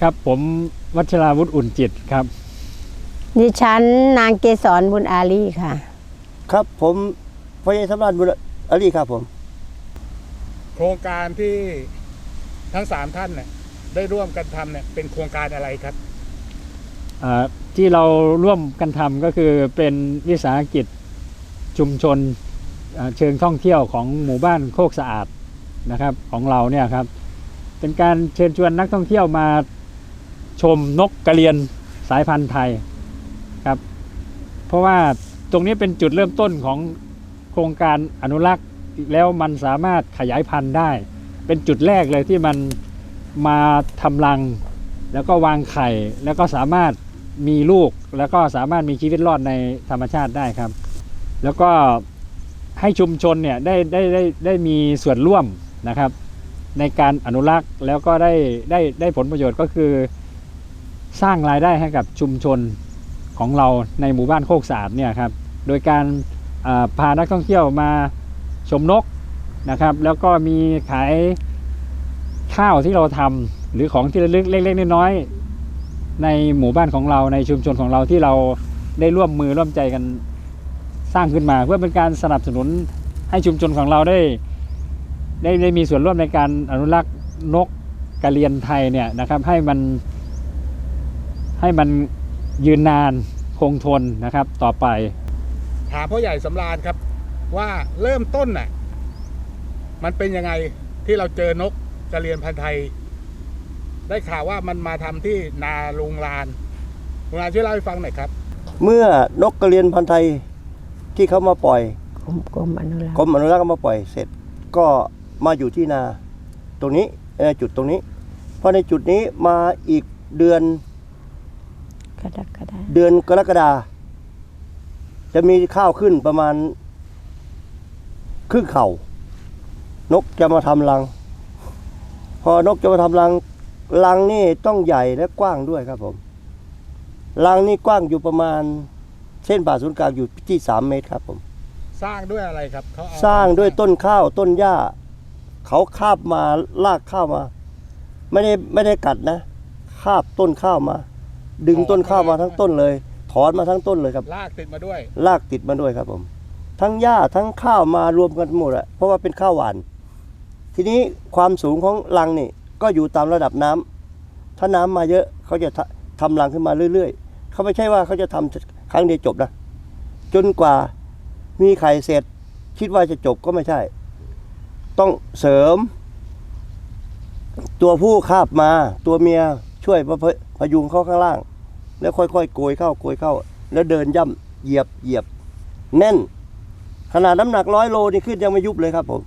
ครับผมวัชราวุฒิอุ่นจิตครับ ดิฉันนางเกษรบุญอาลีค่ะ ครับผมพระยาสำราญบุญอาลีครับผม โครงการที่ทั้งสามท่านเนี่ยได้ร่วมกันทำเนี่ยเป็นโครงการอะไรครับอ่าที่เราร่วมกันทำก็คือเป็นวิสาหกิจชุมชนอ่าเชิงท่องเที่ยวของหมู่บ้านโคกสะอาดนะครับของเราเนี่ยครับ เป็นการเชิญชวนนักท่องเที่ยวมา ชมนกกระเรียนสายพันธุ์ไทยครับ เพราะว่าตรงนี้เป็นจุดเริ่มต้นของโครงการอนุรักษ์แล้วมันสามารถขยายพันธุ์ได้ เป็นจุดแรกเลยที่มันมาทำรัง แล้วก็วางไข่แล้วก็สามารถมีลูกแล้วก็สามารถมีชีวิตรอดในธรรมชาติได้ครับ แล้วก็ให้ชุมชนเนี่ยได้ได้ได้ได้มีส่วนร่วมนะครับ ในการอนุรักษ์แล้วก็ได้ได้ได้ผลประโยชน์ก็คือ สร้างรายได้ให้กับชุมชนของเราในหมู่บ้านโคกสะอาดเนี่ยครับโดยการาพานักท่องเที่ยวมาชมนกนะครับ แล้วก็มีขายข้าวที่เราทำหรือของที่ระลึกเล็กๆน้อยๆในหมู่บ้านของเราในชุมชนของเราที่เราได้ร่วมมือร่วมใจกันสร้างขึ้นมา เพื่อเป็นการสนับสนุนให้ชุมชนของเราได้ได้ได้มีส่วนร่วมในการอนุรักษ์นกกระเรียนไทยเนี่ยนะครับให้มัน ให้มันยืนนานคงทนนะครับต่อไป ถามพ่อใหญ่สำราญครับ ว่าเริ่มต้นน่ะมันเป็นยังไงที่เราเจอนกกระเรียนพันธุ์ไทย ได้ข่าวว่ามันมาทำที่นาลุงลานลุงลานช่วยเล่าให้ฟังหน่อยครับ เมื่อนกกระเรียนพันธุ์ไทยที่เขามาปล่อยกรมกรมอนุรักกรษ์มอนุรักษ์เอามาปล่อยเสร็จ ก็มาอยู่ที่นา ตรงนี้ในจุดตรงนี้พอในจุดนี้มาอีกเดือน กระดักกระดาเดือนกรกฎาจะมีข้าวขึ้นประมาณครึ่งเข่า นกจะมาทำรัง พอนกจะมาทำรังรังนี่ต้องใหญ่และกว้างด้วยครับผมรังนี่กว้างอยู่ประมาณ เส้นผ่าศูนย์กลางอยู่ที่สามเมตรครับผม สร้างด้วยอะไรครับเขาเอสร้างด้วยต้นข้าวต้นหญ้า เขาคาบมาลากข้าวมา ไม่ได้ไม่ได้กัดนะ คาบต้นข้าวมา ดึงต้นข้าวมาทั้งต้นเลย ถอนมาทั้งต้นเลยครับลากติดมาด้วย ลากติดมาด้วยครับผม ทั้งหญ้าทั้งข้าวมารวมกันหมดอะเพราะว่าเป็นข้าวหวาน ทีนี้ความสูงของรังนี่ก็อยู่ตามระดับน้ำถ้าน้ำมาเยอะเขาจะทะทำรังขึ้นมาเรื่อย ๆ เขาไม่ใช่ว่าเขาจะทำครั้งเดียวจบนะจนกว่ามีไข่เสร็จ คิดว่าจะจบก็ไม่ใช่ ต้องเสริม ตัวผู้คาบมา ตัวเมียช่วยพพพยุงเขาข้างล่าง แล้วค่อยๆโกยเข้าโกยเข้า แล้วเดินย่ำเหยียบเหยียบ แน่น ขนาดน้ำหนักร้อยโลนี่ขึ้นยังไม่ยุบเลยครับผม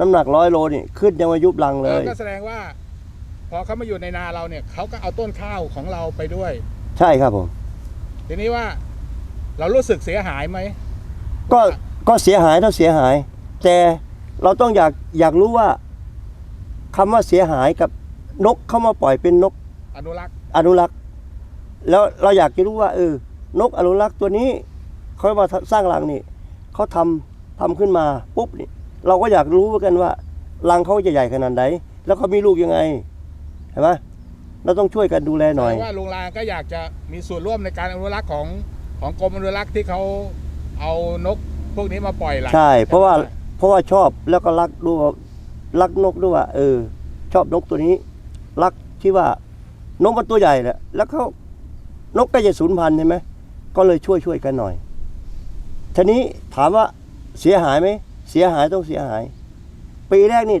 น้ำหนักร้อยโลนี่ขึ้นยังไม่ยุบลังเลแล้วยก็แสดงว่า พอเขามาอยู่ในนาเราเนี่ยเขาก็เอาต้นข้าวของเราไปด้วย ใช่ครับผม ทีนี้ว่าเรารู้สึกเสียหายไหมก็ก็เสียหายเท่าเสียหาย แต่เราต้องอยากอยากรู้ว่าคำว่าเสียหายกับนกเข้ามาปล่อยเป็นนก อนุรักษ์อนุรักษ์ แล้วเราอยากจะรู้ว่าเออนกอนุรักษ์ตัวนี้เขามาสร้างรังนี่เขาทำทำขึ้นมาปุ๊บนี่เราก็อยากรู้เหมือนกันว่ารังเขาจะใหญ่ขนาดไหนแล้วเขามีลูกยังไงเห็นไหมเราต้องช่วยกันดูแลหน่อยแสดงว่าลุงลานก็อยากจะมีส่วนร่วมในการอนุรักษ์ของของกรมอนุรักษ์ที่เขาเอานกพวกนี้มาปล่อยหลังใช่ เพราะว่าเพราะว่าชอบแล้วก็รักด้วยรักนกด้วยว่าเออ ชอบนกตัวนี้ รักที่ว่านกมันตัวใหญ่แหละแล้วเขา นกใกล้จะสูญพันธุ์ใช่ไหมก็เลยช่วยช่วยกันหน่อยทีนี้ถามว่าเสียหายไหมเสียหายต้องเสียหาย ปีแรกนี่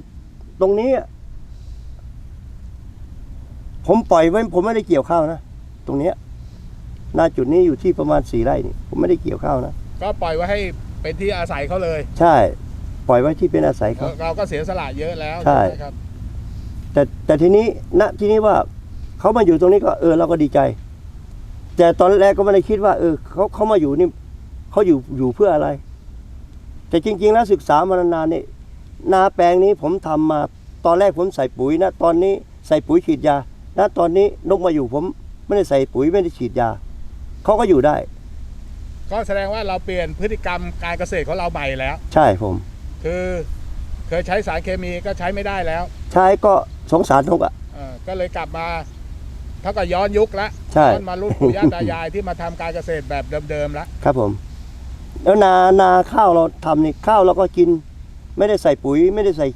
ตรงนี้อะผมปล่อยไว้ผมไม่ได้เกี่ยวข้าวนะตรงเนี้ยหน้าจุดนี้อยู่ที่ประมาณสี่ไร่นี่ผมไม่ได้เกี่ยวข้าวนะก็ปล่อยไว้ให้เป็นที่อาศัยเขาเลย ใช่ ปล่อยไว้ที่เป็นอาศัยเขาเราก็เสียสละเยอะแล้วใช่ไหมครับ แต่แต่ทีนี้ณทีนี้ว่าเขามาอยู่ตรงนี้ก็เออเราก็ดีใจ แต่ตอนแรกก็ไม่ได้คิดว่าเออเขาเขามาอยู่นี่เขาอยู่อยู่เพื่ออะไร แต่จริง ๆ แล้วศึกษามานานๆนี่นาแปลงนี้ผมทำมาตอนแรกผมใส่ปุ๋ยนะ ตอนนี้ใส่ปุ๋ยฉีดยาณตอนนี้นกมาอยู่ผมไม่ได้ใส่ปุ๋ยไม่ได้ฉีดยาเขาก็อยู่ได้ ก็แสดงว่าเราเปลี่ยนพฤติกรรมการเกษตรของเราใหม่แล้ว ใช่ผม คือเคยใช้สารเคมีก็ใช้ไม่ได้แล้ว ใช้ก็สงสารนกอะเออก็เลยกลับมา เท่ากับย้อนยุคละใช่ ย้อนมารุ่นปู่ย่าตายายที่มาทำการเกษตรแบบเดิมๆละครับผม แล้วนานาข้าวเราทำนี่ข้าวเราก็กิน ไม่ได้ใส่ปุ๋ย ไม่ได้ใส่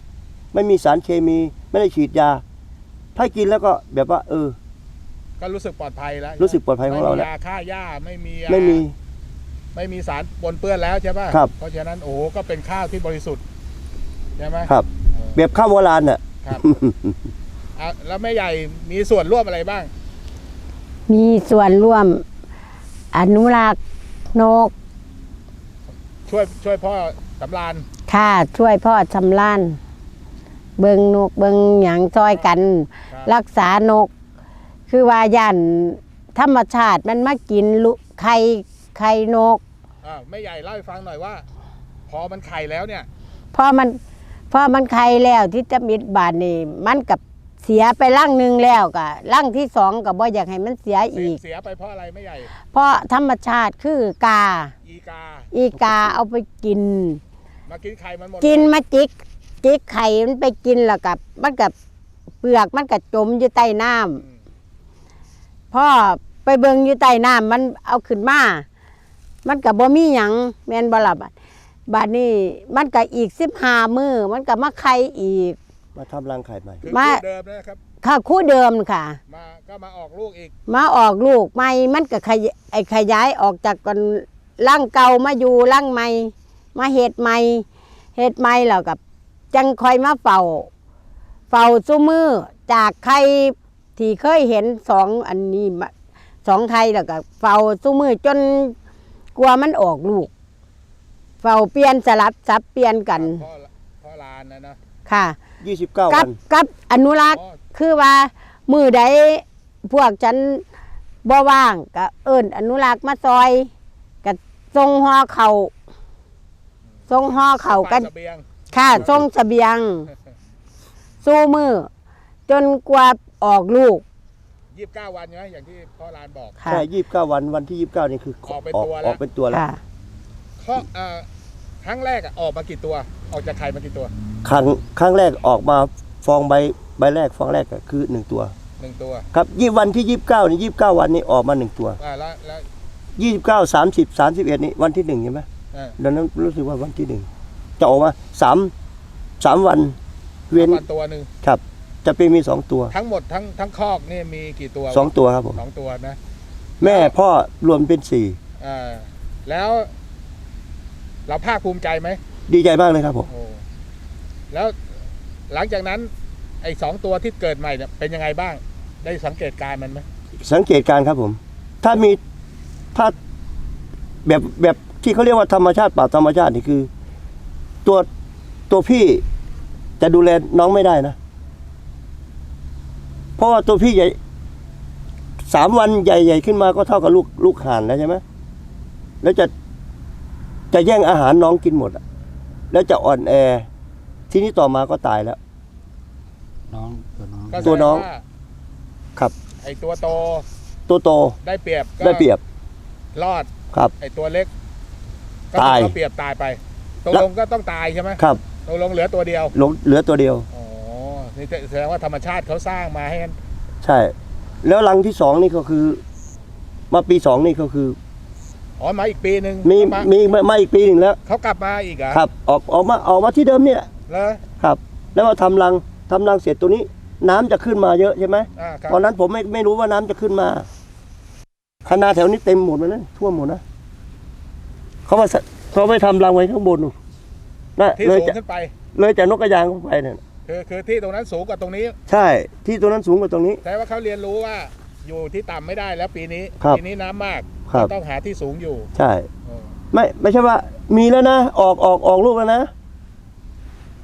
ไม่มีสารเคมี ไม่ได้ฉีดยา ถ้ากินแล้วก็แบบว่า เออ ก็รู้สึกปลอดภัยแล้วรู้สึกปลอดภัยของเราไม่มีแล้วยาฆ่าหญ้าไม่มียาไม่มี ไม่มีสารปนเปื้อนแล้วใช่ป่ะครับ เพราะฉะนั้นโอ้โหก็เป็นข้าวที่บริสุทธิ์ใช่ไหมครับ เออแบบข้าวโบราณน่ะ ครับ อะแล้วแม่ใหญ่มีส่วนร่วมอะไรบ้าง มีส่วนร่วม อนุรักษ์นกช่วยช่วยพ่อสำรานค่ะช่วยพ่อชำล้าน เบิงนกเบิงหยังซอยกัน ครับรักษานก คือว่าย่านธรรมชาติมันมากินลุไข่ไข่นก อ่าแม่ใหญ่เล่าให้ฟังหน่อยว่า พอมันไข่แล้วเนี่ย พอมันพอมันไข่แล้วที่จะมิดบาทนี่มันกับ เสียไปร่างหนึ่งแล้วกะร่างที่สองกับบ่อยากให้มันเสียเสียอีก เสียไปเพราะอะไรแม่ใหญ่ เพราะธรรมชาติคือกา อีกา อีกาเอาไปกิน มากินไข่มันหมดกินมาจิกจิกไข่มันไปกินแล้วกับมันกับเปลือกมันกับจมอยู่ใต้น้ำอืมพ่อไปเบิงอยู่ใต้น้ำมันเอาขึ้นมา มันกับบ่มีหยังแม่นบ่ล่ะบัดบาดนี้มันก็อีกสิบห้ามือมันก็มาไข่อีก มาทำรังไข่ใหม่ คือมา คู่เดิมนะครับ ค่ะคู่เดิมค่ะ มาก็มาออกลูกอีก มาออกลูกใหม่มันก็ขยไอขยายออกจากกันร่างเก่ามาอยู่ร่างใหม่ มาเห็ดใหม่เห็ดใหม่แล้วกับจังคอยมาเฝ้าเฝ้าซุ้มือจากใครที่เคยเห็นสองอันนี้มาสองไทยแล้วก็เฝ้าซุ้มือจนกลัวมันออกลูกเฝ้าเปลี่ยนสลับซับเปลี่ยนกันพ่อพ่อลานนะนะค่ะ 29กัวับน กับอนุรักษ์อ๋อคือว่ามือใดพวกฉันบ่ว่างก็เอิ้นอนุรักษ์มาซอยก็ทรงห่อเขาทรงห่อเขากันฝเสบียงค่ะทรงเสบียง สู้มือ จนกว่าออกลูกยี่สิบเก้าวันใช่ไหมอย่างที่พ่อลานบอก ค่ะ ใช่ยี่สิบเก้าวันวันที่ยี่สิบเก้านี่คือออกเป็นออกตัวแล้ว ออกเป็นตัวแล้ว ค่ะเพราะเอ่อ ครั้งแรกอะออกมากี่ตัว ออกจากไข่มากี่ตัวครั้งครั้งแรกออกมาฟองใบใบแรกฟองแรกก็คือหนึ่งตัว หนึ่งตัวครับยี่วันที่ยี่สิบเก้านี่ยี่สิบเก้าวันนี้ออกมาหนึ่งตัวอ่าแล้วแล้วยี่สิบเก้าสามสิบสามสิบเอ็ดนี่วันที่หนึ่งใช่ไหมเออดังนั้นรู้สึกว่าวันที่หนึ่งจะออกมาสามสามวัน เว้นวันตัวหนึ่งครับ จะเป็นมีสองตัวทั้งหมดทั้งทั้งคอกนี่มีกี่ตัวสองตัวครับผมสองตัวนะแม่พ่อรวมเป็นสี่อ่าแล้ว เราภาคภูมิใจไหมดีใจมากเลยครับผม โอ้แล้วหลังจากนั้น ไอ้สองตัวที่เกิดใหม่เนี่ยเป็นยังไงบ้าง ได้สังเกตการณ์มันไหมสังเกตการณ์ครับผม ถ้ามีถ้าแบบแบบที่เขาเรียกว่าธรรมชาติป่าธรรมชาตินี่คือ ตัวตัวพี่จะดูแลน้องไม่ได้นะ เพราะว่าตัวพี่ใหญ่สามวันใหญ่ๆขึ้นมาก็เท่ากับลูกลูกห่านแล้วใช่ไหมแล้วจะ จะแย่งอาหารน้องกินหมดอะแล้วจะอ่อนแอ ทีนี้ต่อมาก็ตายแล้ว น้องตัวน้องก็แสดตัวน้องาครับ ไอ้ตัวโตตัวโตได้เปรียบก็ได้เปรียบรอดครับ ไอ้ตัวเล็กก็ตายก็เปรียบตายไปตกลงก็ต้องตายใช่ไหมครับตกลงเหลือตัวเดียวหลงเหลือตัวเดียว อ๋อนี่แสดงว่าธรรมชาติเขาสร้างมาให้กันใช่ แล้วรังที่สองนี่ก็คือ มาปีสองนี่ก็คือ อ๋อมาอีกปีหนึ่งมีเขาามีมามาอีกปีหนึ่งแล้ว เขากลับมาอีกเหรอะครับ ออกออกมาออกมาที่เดิมเนี่ยเหรอครับ แล้วมาทำรังทำรังเสร็จตัวนี้ น้ำจะขึ้นมาเยอะใช่ไหมอ่าครับตอนนั้นผมไม่ไม่รู้ว่าน้ำจะขึ้นมาคณะแถวนี้เต็มหมดเลยนะท่วมหมดนะเขามาสเขาไปทำรังไว้ข้างบนนู่นนะที่เลยสูงจะขึ้นไป เลยจากนกกระยางเข้าไปเนี่ยคือคือที่ตรงนั้นสูงกว่าตรงนี้ ใช่ที่ตัวนั้นสูงกว่าตรงนี้ แต่ว่าเขาเรียนรู้ว่า อยู่ที่ต่ำไม่ได้แล้วปีนี้ ครับปีนี้น้ำมากครับ ต้องหาที่สูงอยู่ใช่ เออไม่ไม่ใช่ว่า มีแล้วนะ ออกออกออกลูกแล้วนะ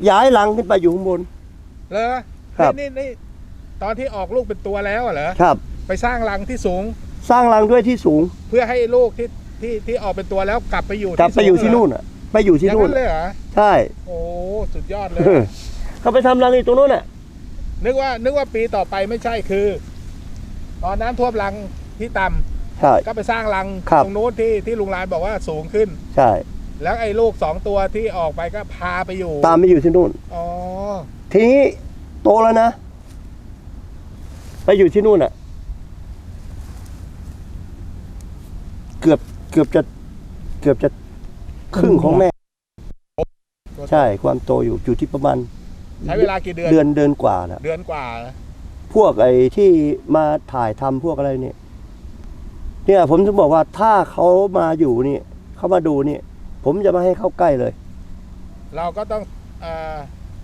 ย้ายรังขึ้นไปอยู่ข้างบนเหรอครับ นี่นี่นี่ตอนที่ออกลูกเป็นตัวแล้วเหรอครับ ไปสร้างรังที่สูงสร้างรังด้วยที่สูง เพื่อให้ลูกที่ที่ที่ออกเป็นตัวแล้วกลับไปอยู่กลับไปอยู่ที่สูงนู่นอะ ไปอยู่เหรอที่อย่างนู่นนั้นเลยเหรอใช่ โอ้สุดยอดเลย เขาไปทำรังอีกตรงนู้นอะ นึกว่านึกว่าปีต่อไปไม่ใช่คือ อ๋อน้ำท่วมรังที่ต่ำใช่ ก็ไปสร้างรังรตรงนู้นที่ที่ลุงลานบอกว่าสูงขึ้น ใช่ แล้วไอ้ลูกสองตัวที่ออกไปก็พาไปอยู่ตามไปอยู่ที่นู่น อ๋อทีนี้โตแล้วนะ ไปอยู่ที่นู่นอะ เกือบเกือบจะ เกือบจะครึ่งของแม่ ใช่ความโตอยู่อยู่ที่ประมาณใช้เวลากี่เดือนเดือนเดือนกว่าแล้วเดือนกว่า พวกไอ้ที่มาถ่ายทำพวกอะไรเนี่ย เนี่ยผมถึงบอกว่าถ้าเขามาอยู่นี่เขามาดูนี่ผมจะไม่ให้เข้าใกล้เลย เราก็ต้องเอ่อ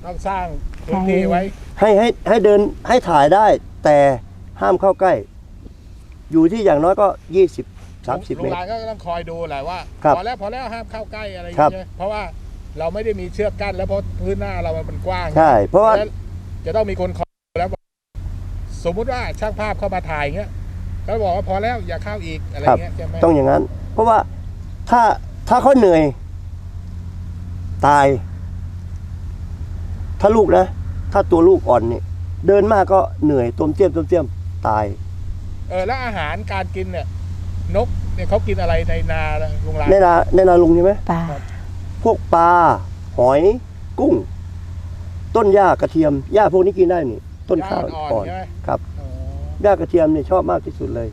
ต้องสร้างพื้นที่ไว้ ให้ให้ให้เดินให้ถ่ายได้ แต่ห้ามเข้าใกล้ อยู่ที่อย่างน้อยก็ยี่สิบสามสิบลุเมงตรลานก็ต้องคอยดูแหละว่าครับพอแล้วพอแล้วห้ามเข้าใกล้อะไรอย่างครับ เงี้ยเพราะว่าเราไม่ได้มีเชือกกั้นแล้วเพราะพื้นหน้าเรามันกว้างใช่ เพราะว่าแล้วจะต้องมีคนคอยดูแล้วว่า สมมุติว่าช่างภาพเข้ามาถ่ายเงี้ยก็บอกว่าพอแล้วอย่าเข้าอีกอะไรเงี้ยใช่ไหมต้องอย่างนั้น เพราะว่าถ้าถ้าเขาเหนื่อย ตาย ถ้าลูกนะ ถ้าตัวลูกอ่อนนี่เดินมากก็เหนื่อยต้มเตี้ยมต้มเตี้ยมตาย เออแล้วอาหารการกินเนี่ย นกเนี่ยเขากินอะไรในนาลุงลานในนาในนาลุงใช่ไหมปลาพวกปลาหอย กุ้ง ต้นหญ้ากระเทียมหญ้าพวกนี้กินได้นี่ ต้นข้าวหญ้อ่อนอ่อนใช่ไหมครับอ๋อหญ้ากระเทียมนี่ชอบมากที่สุดเลย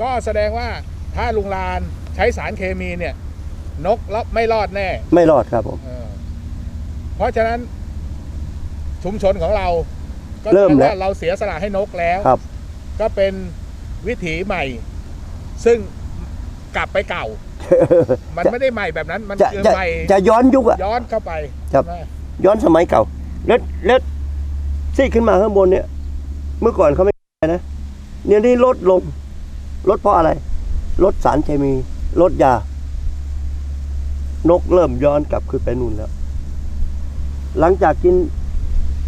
ก็แสดงว่าถ้าลุงลานใช้สารเคมีเนี่ย นกแล้วไม่รอดแน่ไม่รอดครับผม เออเพราะฉะนั้นชุมชนของเรา ก็เริ่มแปแล้วว่าเราเสียสละให้นกแล้ว ครับ ก็เป็นวิถีใหม่ ซึ่งกลับไปเก่า มันไม่ได้ใหม่แบบนั้น มันจะคือจะใหม่จะย้อนยุคอะ ย้อนเข้าไปครับ ใช่ไหมย้อนสมัยเก่า แล้วแล้ว ซีดขึ้นมาข้างบนเนี่ย เมื่อก่อนเขาไม่นะเนี่ยนี่ลดลงลดเพราะอะไรลดสารเคมีลดยา นกเริ่มย้อนกลับขึ้นไปนู่นแล้ว หลังจากกิน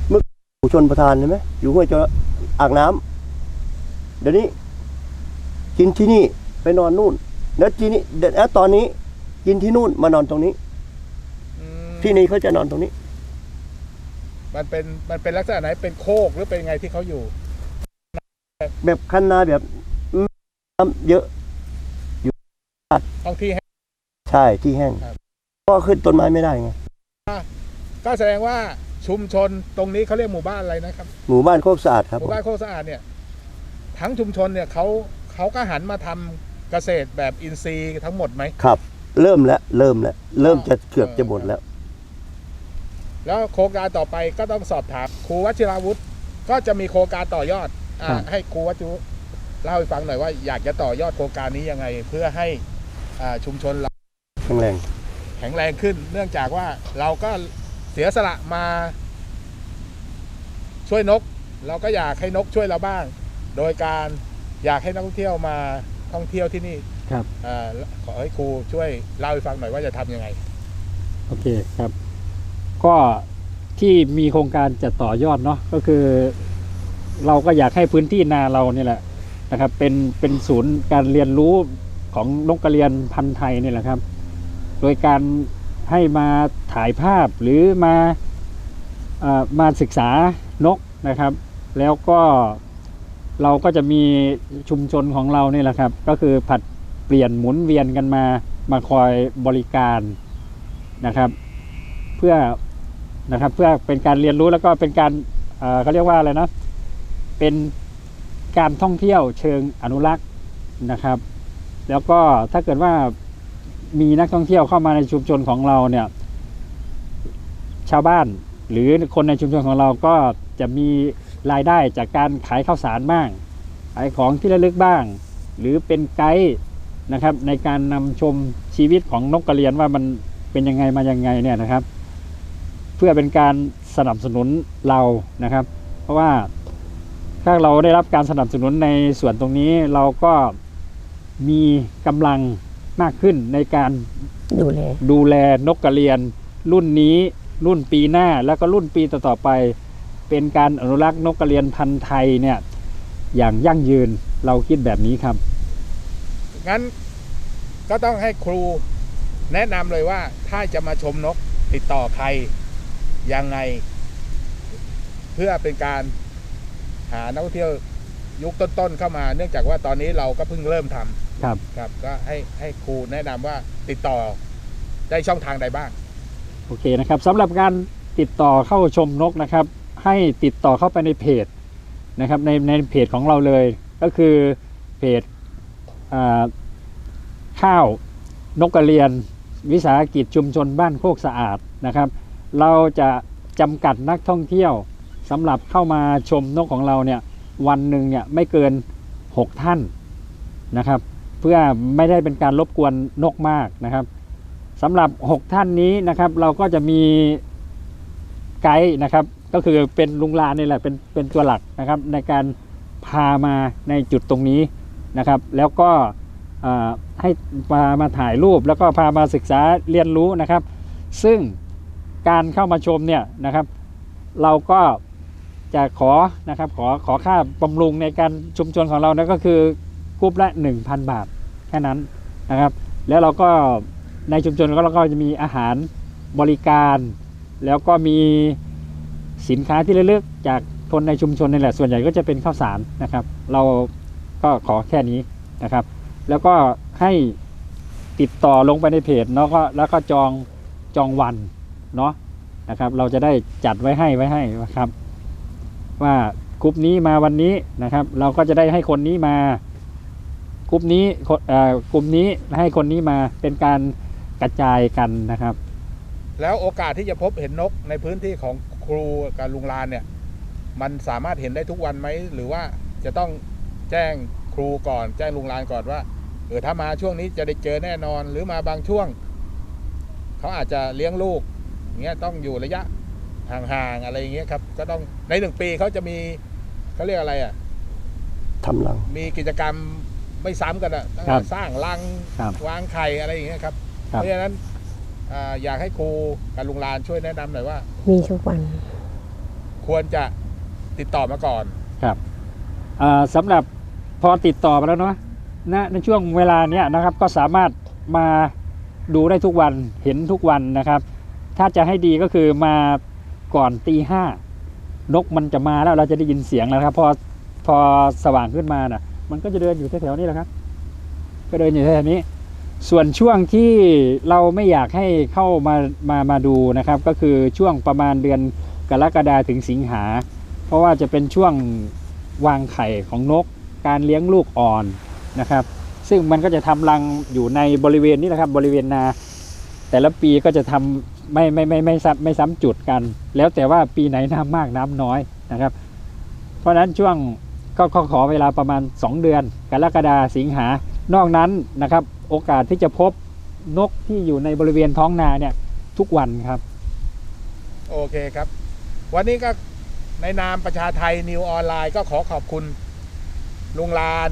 เมื่ออยู่ชนประทานใช่ไหมอยู่ห้วยจระอ่างน้ำเดี๋ยวนี้ กินที่นี่ไปนอนนู่นแล้วทีนี้เดี๋ยวแล้วตอนนี้ กินที่นู่นมานอนตรงนี้อืมที่นี่เขาจะนอนตรงนี้ มันเป็นมันเป็นลักษณะไหนเป็นโคกหรือเป็นไงที่เขาอยู่ แบบคันนาแบบน้ำเยอะท้องที่ให้ใช่ที่แห้งครับก็ขึ้นต้นไม้ไม่ได้ไงก็แสดงว่าชุมชนตรงนี้เขาเรียกหมู่บ้านอะไรนะครับ หมู่บ้านโคกสะอาดครับหมู่บ้านโคกสะอาดเนี่ย ทั้งชุมชนเนี่ยเขาเขาก็หันมาทำเกษตรแบบอินทรีย์ทั้งหมดไหมครับ เริ่มแล้วเริ่มแล้วเริ่มจะเกือบจะหมดแล้ว แล้วโครงการต่อไปก็ต้องสอบถามครูวชิราวุธก็จะมีโครงการต่อยอดอาครับ ให้ครูวชิรุเล่าให้ฟังหน่อยว่าอยากจะต่อยอดโครงการนี้ยังไง เพื่อให้อ่าชุมชนเราแข็งแรงแข็งแรงขึ้น เนื่องจากว่าเราก็เสียสละมา ช่วยนก เราก็อยากให้นกช่วยเราบ้าง โดยการอยากให้นักท่องเที่ยวมาท่องเที่ยวที่นี่ครับ อ่าขอให้ครูช่วยเล่าให้ฟังหน่อยว่าจะทำยังไง โอเคครับ ก็ที่มีโครงการจะต่อยอดเนาะก็คือ เราก็อยากให้พื้นที่นาเราเนี่ยแหละนะครับ เป็นเป็นศูนย์การเรียนรู้ของนกกระเรียนพันธุ์ไทยนี่แหละครับ โดยการให้มาถ่ายภาพหรือมาอ่อมาศึกษานกนะครับ แล้วก็เราก็จะมีชุมชนของเราเนี่ยแหละครับ ก็คือผัดเปลี่ยนหมุนเวียนกันมามาคอยบริการนะครับ เพื่อ นะครับ เพื่อเป็นการเรียนรู้แล้วก็เป็นการเขาเรียกว่าอะไรนะเป็นการท่องเที่ยวเชิงอนุรักษ์นะครับ แล้วก็ถ้าเกิดว่ามีนักท่องเที่ยวเข้ามาในชุมชนของเราเนี่ย ชาวบ้านหรือคนในชุมชนของเราก็จะมีรายได้จากการขายข้าวสารบ้าง ขายของที่ระลึกบ้าง หรือเป็นไกด์นะครับ ในการนำชมชีวิตของนกกระเรียนว่ามันเป็นยังไงมายังไงเนี่ยนะครับ เพื่อเป็นการสนับสนุนเรานะครับ เพราะว่าถ้าเราได้รับการสนับสนุนในส่วนตรงนี้เราก็มีกำลังมากขึ้นในการดูแลดูแลนกกระเรียน รุ่นนี้รุ่นปีหน้าแล้วก็รุ่นปีต่อๆไป เป็นการอนุรักษ์นกกระเรียนพันธุ์ไทยเนี่ยอย่างยั่งยืนเราคิดแบบนี้ครับ งั้นก็ต้องให้ครูแนะนำเลยว่าถ้าจะมาชมนกติดต่อใคร ยังไง เพื่อเป็นการหานักท่องเที่ยวยุคต้นๆเข้ามา เนื่องจากว่าตอนนี้เราก็เพิ่งเริ่มทำครับครับ ก็ให้ให้ครูแนะนำว่าติดต่อได้ช่องทางใดบ้าง โอเคนะครับสำหรับการติดต่อเข้าชมนกนะครับ ให้ติดต่อเข้าไปในเพจนะครับ ในในเพจของเราเลย ก็คือเพจอ่าาวนกกระเรียน วิสาหกิจชุมชนบ้านโคกสะอาดนะครับ เราจะจำกัดนักท่องเที่ยวสำหรับเข้ามาชมนกของเราเนี่ยวันหนึ่งเนี่ยไม่เกิน 6 ท่านนะครับ เพื่อไม่ได้เป็นการรบกวนนกมากนะครับสำหรับ 6 ท่านนี้นะครับ เราก็จะมีไกด์นะครับ ก็คือเป็นลุงลานนี่แหละเป็นเป็นตัวหลักนะครับ ในการพามาในจุดตรงนี้นะครับ แล้วก็ให้มามาถ่ายรูปแล้วก็พามาศึกษาเรียนรู้นะครับ ซึ่ง การเข้ามาชมเนี่ยนะครับ เราก็จะขอนะครับขอขอค่าบำรุงในการชุมชนของเรานะก็คือกรุ๊ปละ 1,000 บาทแค่นั้นนะครับ แล้วเราก็ในชุมชนก็เราก็จะมีอาหารบริการ แล้วก็มีสินค้าที่ระลึกจากคนในชุมชนนี่แหละ ส่วนใหญ่ก็จะเป็นข้าวสารนะครับ เราก็ขอแค่นี้นะครับ แล้วก็ให้ติดต่อลงไปในเพจเนาะก็แล้วก็จองจองวัน เนาะนะครับ เราจะได้จัดไว้ให้ไว้ให้นะครับ ว่ากลุ่มนี้มาวันนี้นะครับ เราก็จะได้ให้คนนี้มากลุ่มนี้กลุ่มนี้ให้คนนี้มาเป็นการกระจายกันนะครับ แล้วโอกาสที่จะพบเห็นนกในพื้นที่ของครูกับลุงลานเนี่ย มันสามารถเห็นได้ทุกวันไหมหรือว่าจะต้องแจ้งครูก่อน แจ้งลุงลานก่อนว่าเออถ้ามาช่วงนี้จะได้เจอแน่นอนหรือมาบางช่วง เขาอาจจะเลี้ยงลูก เงี้ยต้องอยู่ระยะห่างๆอะไรอย่างเงี้ยครับ ก็ต้องในหนึ่งปีเขาจะมีเขาเรียกอะไรอะทำรัง มีกิจกรรมไม่ซ้ำกันอะตั้งครัแต่บสร้างรังครับวางไข่อะไรอย่างเงี้ยครับ ครับ เพราะฉะนั้นอ่าอยากให้ครูกับลุงลานช่วยแนะนำหน่อยว่า มีทุกวัน ควรจะติดต่อมาก่อน ครับอ่าสำหรับพอติดต่อมาแล้วเนาะณในช่วงเวลาเนี้ยนะครับก็สามารถมาดูได้ทุกวันเห็นทุกวันนะครับ ถ้าจะให้ดีก็คือมาก่อนตีห้านกมันจะมาแล้วเราจะได้ยินเสียงแล้วครับ พอพอสว่างขึ้นมาน่ะ มันก็จะเดินอยู่แถวๆนี้แหละครับ ก็เดินอยู่แถวนี้ ส่วนช่วงที่เราไม่อยากให้เข้ามามามาดูนะครับ ก็คือช่วงประมาณเดือนกรกฎาถึงสิงหา เพราะว่าจะเป็นช่วงวางไข่ของนก การเลี้ยงลูกอ่อนนะครับ ซึ่งมันก็จะทำรังอยู่ในบริเวณนี้นะครับ บริเวณนา แต่ละปีก็จะทำ ไม่ไม่ไม่ไม่ซ้ำไม่ซ้ำจุดกัน แล้วแต่ว่าปีไหนน้ำมากน้ำน้อยนะครับ เพราะฉะนั้นช่วงก็ก็ขอเวลาประมาณ 2 เดือน กรกฎาสิงหานอกนั้นนะครับ โอกาสที่จะพบนกที่อยู่ในบริเวณท้องนาเนี่ยทุกวันครับ โอเคครับ วันนี้ก็ในนามประชาไทยนิวออนไลน์ก็ขอขอบคุณ ลุงลาน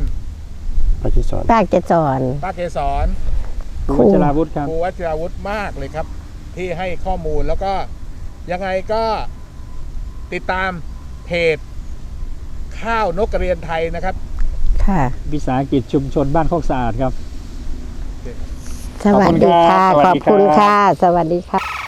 พระชิสอนป้าจะสอนป้าเกสรคุณวัชราวุธครับครูวัชราวุธมากเลยครับ ที่ให้ข้อมูลแล้วก็ยังไงก็ติดตามเพจข้าวนกกระเรียนไทยนะครับ ค่ะ วิสาหกิจชุมชนบ้านโคกสะอาดครับ สวัสดีค่ะ ขอบคุณครับขอบคุณค่ะ สวัสดีค่ะ